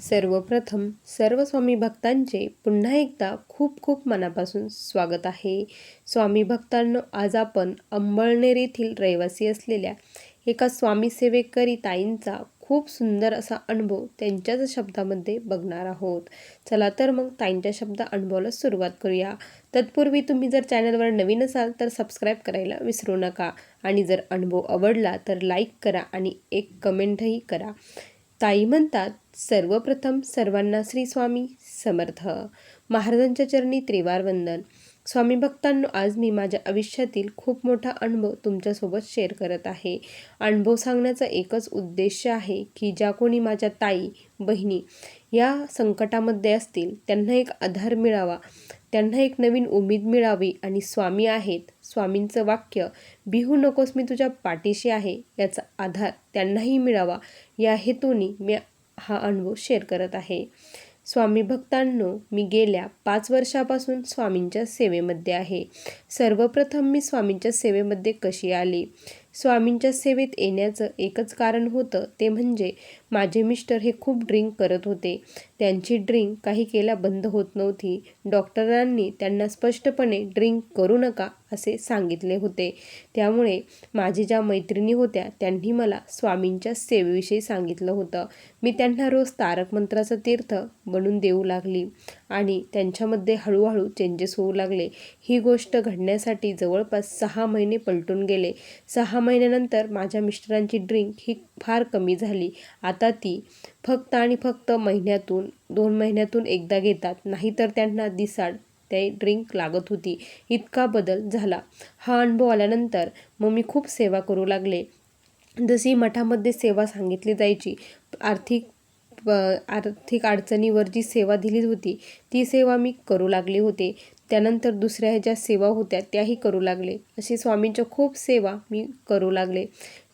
सर्वप्रथम सर्व स्वामी भक्तांचे पुन्हा एकदा खूप खूप मनापासून स्वागत आहे. स्वामी भक्तांनो आज आपण अंबळनेर येथील रहिवासी असलेल्या एका स्वामी सेवेकरी ताईंचा खूप सुंदर असा अनुभव त्यांच्याच शब्दामध्ये बघणार आहोत. चला तर मग ताईंच्या शब्द अनुभवाला सुरुवात करूया. तत्पूर्वी तुम्ही जर चॅनलवर नवीन असाल तर सबस्क्राईब करायला विसरू नका. आणि जर अनुभव आवडला तर लाईक करा आणि एक कमेंटही करा. ताई म्हणतात सर्वप्रथम सर्वांना श्री स्वामी समर्थ. महाराजांच्या चरणी त्रिवार वंदन. स्वामी भक्तांनो आज मी माझ्या आयुष्यातील खूप मोठा अनुभव तुमच्यासोबत शेअर करत आहे. अनुभव सांगण्याचा एकच उद्देश आहे की ज्या कोणी माझ्या ताई बहिणी या संकटामध्ये असतील त्यांना एक आधार मिळावा. त्यांना एक नवीन उमेद मिळावी आणि स्वामी आहेत. स्वामींचं वाक्य बिहू नकोस मी तुझ्या पाठीशी आहे याचा आधार त्यांनाही मिळावा. या हेतूने मी हा अनुभव शेअर करत आहे. स्वामी भक्तांनो मी गेल्या पाच वर्षापासून स्वामींच्या सेवेमध्ये आहे. सर्वप्रथम मी स्वामींच्या सेवेमध्ये कशी आली? स्वामींच्या सेवेत येण्याचं एकच कारण होतं ते म्हणजे माझे मिस्टर हे खूप ड्रिंक करत होते. त्यांची ड्रिंक काही केल्या बंद होत नव्हती. डॉक्टरांनी त्यांना स्पष्टपणे ड्रिंक करू नका असे सांगितले होते. त्यामुळे माझी ज्या मैत्रिणी होत्या त्यांनी मला स्वामींच्या सेवेविषयी सांगितलं होतं. मी त्यांना रोज तारक मंत्राचं तीर्थ बनून देऊ लागली आणि त्यांच्यामध्ये हळूहळू चेंजेस होऊ लागले. ही गोष्ट घडण्यासाठी जवळपास सहा महिने पलटून गेले. सहा महिन्यानंतर माझ्या मिस्टरांची ड्रिंक ही फार कमी झाली. आता ती फक्त आणि फक्त महिन्यातून दोन महिन्यातून एकदा घेतात. नाहीतर त्यांना दिसाड ते ड्रिंक लागत होती. इतका बदल झाला. हा अनुभव आल्यानंतर मग मी खूप सेवा करू लागले. जशी मठामध्ये सेवा सांगितली जायची आर्थिक आर्थिक अडचणीवर जी सेवा दिली होती ती सेवा मी करू लागले होते. त्यानंतर दुसऱ्या ह्या ज्या सेवा होत्या त्याही करू लागले. अशी स्वामींच्या खूप सेवा मी करू लागले.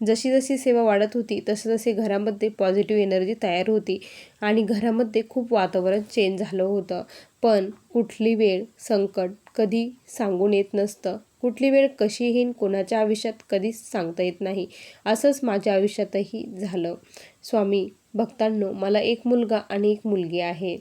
जशी जशी सेवा वाढत होती तसं तसे घरामध्ये पॉझिटिव्ह एनर्जी तयार होती आणि घरामध्ये खूप वातावरण चेंज झालं होतं. पण कुठली वेळ संकट कधी सांगून येत नसतं. कुठली वेळ कशी येईन कोणाच्या आयुष्यात कधीच सांगता येत नाही. असंच माझ्या आयुष्यातही झालं. स्वामी भक्तांनो मला एक मुलगा आणि एक मुलगी आहे.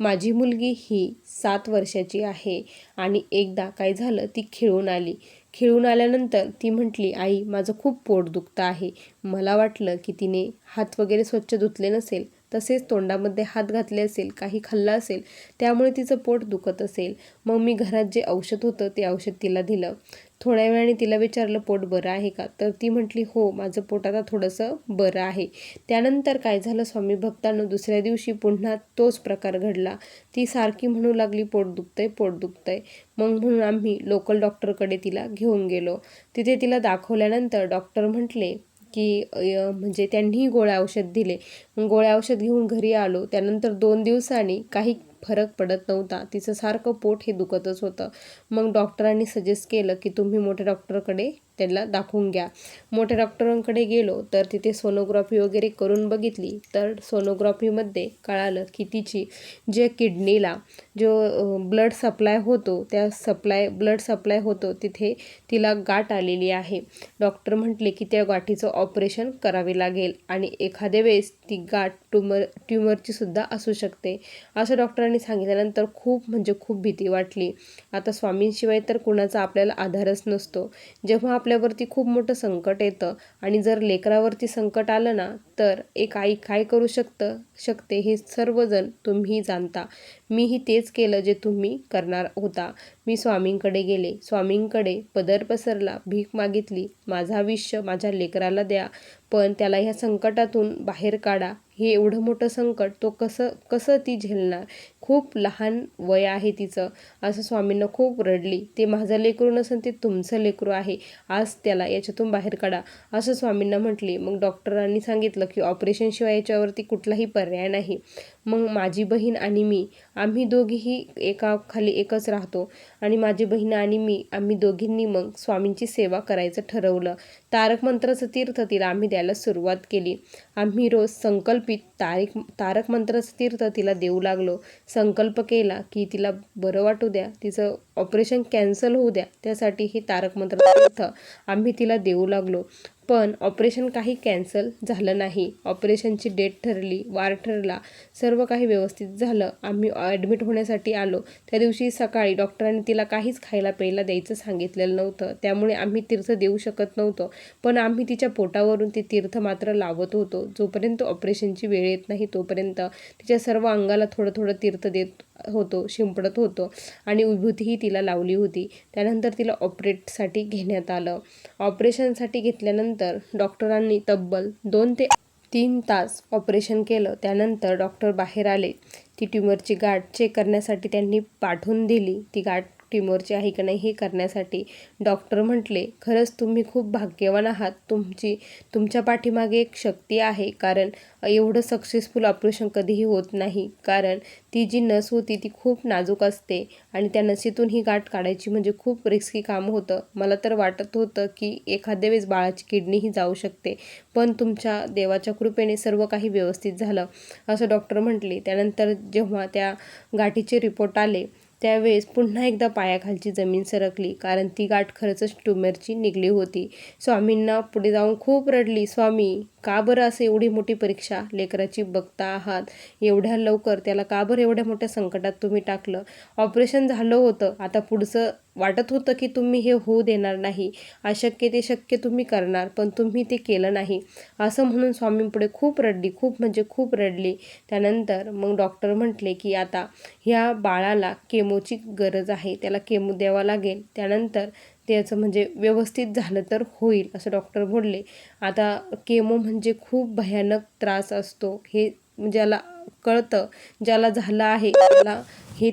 माझी मुलगी ही सात वर्षाची आहे आणि एकदा काय झालं ती खेळून आली. खेळून आल्यानंतर ती म्हटली आई माझं खूप पोट दुखतं आहे. मला वाटलं की तिने हात वगैरे स्वच्छ धुतले नसेल तसेच तोंडामध्ये हात घातले असेल काही खाल्लं असेल त्यामुळे तिचं पोट दुखत असेल. मग मी घरात जे औषध होतं ते औषध तिला दिलं. थोड्या वेळाने तिला विचारलं पोट बरं आहे का? तर ती म्हटली हो माझं पोट आता थोडंसं बरं आहे. त्यानंतर काय झालं स्वामी भक्तांनो दुसऱ्या दिवशी पुन्हा तोच प्रकार घडला. ती सारखी म्हणू लागली पोट दुखतंय पोट दुखतंय. मग म्हणून आम्ही लोकल डॉक्टरकडे तिला घेऊन गेलो. तिथे तिला दाखवल्यानंतर डॉक्टर म्हटले की म्हणजे त्यांनीही गोळ्या औषध दिले. मग गोळ्या औषध घेऊन घरी आलो. त्यानंतर दोन दिवसांनी काही फरक पडत नव्हता. तिचं सारखं पोट हे दुखतच होतं. मग डॉक्टरांनी सजेस्ट केलं की तुम्ही मोठ्या डॉक्टरकडे त्यांना दाखवून घ्या. मोठ्या डॉक्टरांकडे गेलो तर तिथे सोनोग्राफी वगैरे करून बघितली तर सोनोग्राफीमध्ये कळालं की तिची जे किडनीला जो ब्लड सप्लाय होतो त्या सप्लाय ब्लड सप्लाय होतो तिथे तिला गाठ आलेली आहे. डॉक्टर म्हटले की त्या गाठीचं ऑपरेशन करावे लागेल आणि एखाद्या वेळेस ती गाठ ट्युमर ट्युमरची सुद्धा असू शकते. असं डॉक्टरांनी सांगितल्यानंतर खूप म्हणजे खूप भीती वाटली. आता स्वामींशिवाय तर कुणाचा आपल्याला आधारच नसतो. जेव्हा आपल्यावरती खूप मोठं संकट येतं. आणि जर लेकरावरती संकट आलं ना तर एक आई काय करू शकतं शकते हे सर्वजण तुम्ही जाणता. मीही तेच केलं जे तुम्ही करणार होता. मी स्वामींकडे गेले. स्वामींकडे पदर पसरला भीक मागितली. माझं आयुष्य माझ्या लेकराला द्या. पण त्याला ह्या संकटातून बाहेर काढा. हे एवढं मोठं संकट तो कसं कसं ती झेलणार? खूप लहान वय आहे तिचं. असं स्वामींना खूप रडली. ते माझं लेकरू नसेल ते तुमचं लेकरू आहे. आज त्याला याच्यातून बाहेर काढा. असं स्वामींना म्हटली. मग डॉक्टरांनी सांगितलं की ऑपरेशनशिवाय याच्यावरती कुठलाही पर्याय नाही. मग माझी बहीण आणि मी आम्ही दोघीही एका खाली एकच राहतो. आणि माझी बहीण आणि मी आम्ही दोघींनी मग स्वामींची सेवा करायचं ठरवलं. तारक मंत्राचं तीर्थ तिला आम्ही द्यायला सुरुवात केली. आम्ही रोज संकल्पित तारीख तारक मंत्राचं तीर्थ तिला देऊ लागलो. संकल्प केला की तिला बरं वाटू द्या तिचं ऑपरेशन कॅन्सल होऊ द्या त्यासाठी ही तारक मंत्राचं तीर्थ आम्ही तिला देऊ लागलो. पण ऑपरेशन काही कॅन्सल झालं नाही. ऑपरेशनची डेट ठरली वार ठरला सर्व काही व्यवस्थित झालं. आम्ही ॲडमिट होण्यासाठी आलो. त्या दिवशी सकाळी डॉक्टरांनी तिला काहीच खायला प्यायला द्यायचं सांगितलेलं नव्हतं. त्यामुळे आम्ही तीर्थ देऊ शकत नव्हतो. पण आम्ही तिच्या पोटावरून ते तीर्थ मात्र लावत होतो. जोपर्यंत ऑपरेशनची वेळ येत नाही तोपर्यंत तिच्या सर्व अंगाला थोडं थोडं तीर्थ देत होतो शिंपडत होतो आणि विभूतीही तिला लावली होती. त्यानंतर तिला ऑपरेटसाठी घेण्यात आलं. ऑपरेशनसाठी घेतल्यानंतर डॉक्टरांनी तब्बल दोन ते तीन तास ऑपरेशन केलं. त्यानंतर डॉक्टर बाहेर आले. ती ट्युमरची गाठ चेक करण्यासाठी त्यांनी पाठवून दिली. ती गाठ ट्युमरची आहे की नाही हे करण्यासाठी डॉक्टर म्हटले खरंच तुम्ही खूप भाग्यवान आहात. तुमची तुमच्या पाठीमागे एक शक्ती आहे. कारण एवढं सक्सेसफुल ऑपरेशन कधीही होत नाही. कारण ती जी नस होती ती खूप नाजूक असते आणि त्या नसीतून ही गाठ काढायची म्हणजे खूप रिस्की काम होतं. मला तर वाटत होतं की एखाद्या वेळेस बाळाची किडनीही जाऊ शकते. पण तुमच्या देवाच्या कृपेने सर्व काही व्यवस्थित झालं असं डॉक्टर म्हटले. त्यानंतर जेव्हा त्या गाठीचे रिपोर्ट आले त्यावेळेस पुन्हा एकदा पायाखालची जमीन सरकली कारण ती गाठ खरंच ट्युमरची निघली होती. स्वामींना पुढे जाऊन खूप रडली. स्वामी का बरं असं एवढी मोठी परीक्षा लेकराची बघता आहात? एवढ्या लवकर त्याला का बरं एवढ्या मोठ्या संकटात तुम्ही टाकलं? ऑपरेशन झालं होतं. आता पुढचं वाटत होतं की तुम्ही हे होऊ देणार नाही. अशक्य ते शक्य तुम्ही करणार पण तुम्ही ते केलं नाही. असं म्हणून स्वामींपुढे खूप रडली. खूप म्हणजे खूप रडली. त्यानंतर मग डॉक्टर म्हटले की आता ह्या बाळाला केमोची गरज आहे. त्याला केमो द्यावा लागेल. त्यानंतर त्याचं म्हणजे व्यवस्थित झालं तर होईल असं डॉक्टर बोलले. आता केमो म्हणजे खूप भयानक त्रास असतो. हे ज्याला कळतं ज्याला झालं आहे त्याला हे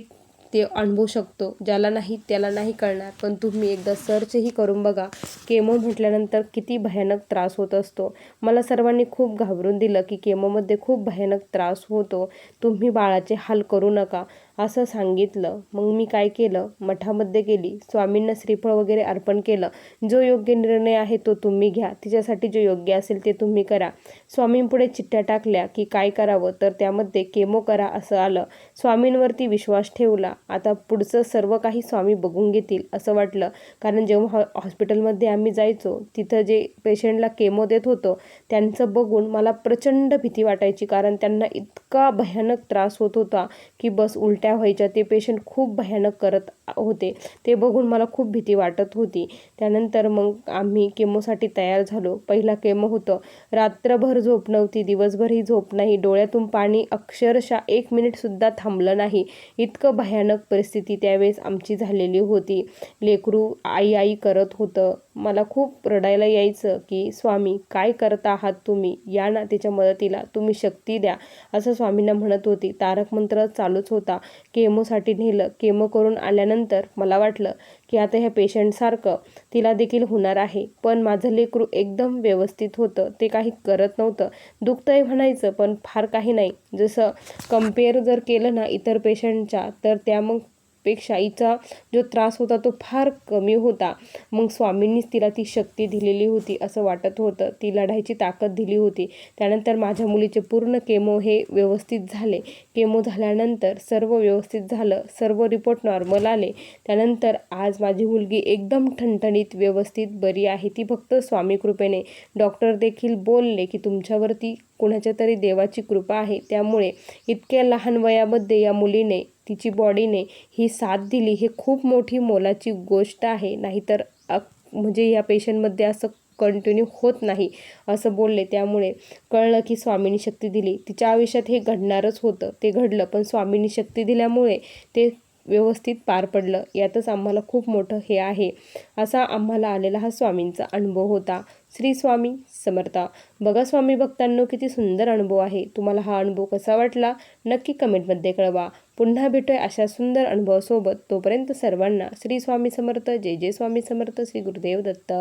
ते अनुभवू शकतो. ज्याला नाही त्याला नाही कळणार. पण तुम्ही एकदा सर्चही करून बघा. केमो म्हटल्यानंतर किती भयानक त्रास होत असतो. मला सर्वांनी खूप घाबरून दिलं की केमोमध्ये खूप भयानक त्रास होतो. तुम्ही बाळाचे हाल करू नका. असं सांगितलं. मग मी काय केलं? मठामध्ये गेली. स्वामींना श्रीफळ वगैरे अर्पण केलं. जो योग्य निर्णय आहे तो तुम्ही घ्या. तिच्यासाठी जो योग्य असेल ते तुम्ही करा. स्वामींपुढे चिठ्ठ्या टाकल्या की काय करावं? तर त्यामध्ये केमो करा असं आलं. स्वामींवरती विश्वास ठेवला. आता पुढचं सर्व काही स्वामी बघून घेतील असं वाटलं. कारण जेव्हा हॉ हॉस्पिटलमध्ये आम्ही जायचो तिथं जे पेशंटला केमो देत होतो त्यांचं बघून मला प्रचंड भीती वाटायची. कारण त्यांना इतका भयानक त्रास होत होता की बस उलट उलट्या व्हायच्या ते पेशंट खूप भयानक करत होते. ते बघून मला खूप भीती वाटत होती. त्यानंतर मग आम्ही केमोसाठी तयार झालो. पहिला केमो होतं रात्रभर झोप नव्हती दिवसभरही झोप नाही डोळ्यातून पाणी अक्षरशः एक मिनिटसुद्धा थांबलं नाही. इतकं भयानक परिस्थिती त्यावेळेस आमची झालेली होती. लेकरू आई आई करत होतं. मला खूप रडायला यायचं की स्वामी काय करत आहात तुम्ही? या ना त्याच्या मदतीला. तुम्ही शक्ती द्या असं स्वामींना म्हणत होती. तारक मंत्र चालूच होता. केमोसाठी नेलं. केमो करून आल्यानंतर मला वाटलं की आता ह्या पेशंटसारखं तिला देखील होणार आहे. पण माझं लेकरू एकदम व्यवस्थित होतं. ते काही करत नव्हतं. दुखतंय म्हणायचं पण फार काही नाही. जसं कंपेअर जर केलं ना इतर पेशंटच्या तर त्या मग पेक्षा आईचा जो त्रास होता तो फार कमी होता. मग स्वामींनीच तिला ती शक्ती दिलेली होती असं वाटत होतं. ती लढायची ताकद दिली होती. त्यानंतर माझ्या मुलीचे पूर्ण केमो हे व्यवस्थित झाले. केमो झाल्यानंतर सर्व व्यवस्थित झालं. सर्व रिपोर्ट नॉर्मल आले. त्यानंतर आज माझी मुलगी एकदम ठणठणीत व्यवस्थित बरी आहे. ती फक्त स्वामी कृपेने. डॉक्टर देखील बोलले की तुमच्यावरती कोणाच्या तरी देवाची कृपा आहे. त्यामुळे इतक्या लहान वयामध्ये या मुलीने तिची बॉडीने ही साथ दिली ही खूप मोठी मोलाची गोष्ट आहे. नाहीतर म्हणजे या पेशंटमध्ये असं कंटिन्यू होत नाही असं बोलले. त्यामुळे कळलं की स्वामींनी शक्ती दिली. तिच्या आयुष्यात हे घडणारच होतं. ते घडलं पण स्वामींनी शक्ती दिल्यामुळे ते व्यवस्थित पार पडलं. यातच आम्हाला खूप मोठं हे आहे असा आम्हाला आलेला हा स्वामींचा अनुभव होता. श्री स्वामी समर्था. बघा स्वामी भक्तांनो किती सुंदर अनुभव आहे. तुम्हाला हा अनुभव कसा वाटला? नक्की कमेंटमध्ये कळवा. पुन्हा भेटूया अशा सुंदर अनुभवासोबत. तोपर्यंत सर्वांना श्री स्वामी समर्थ. जय जय स्वामी समर्थ. श्री गुरुदेव दत्त.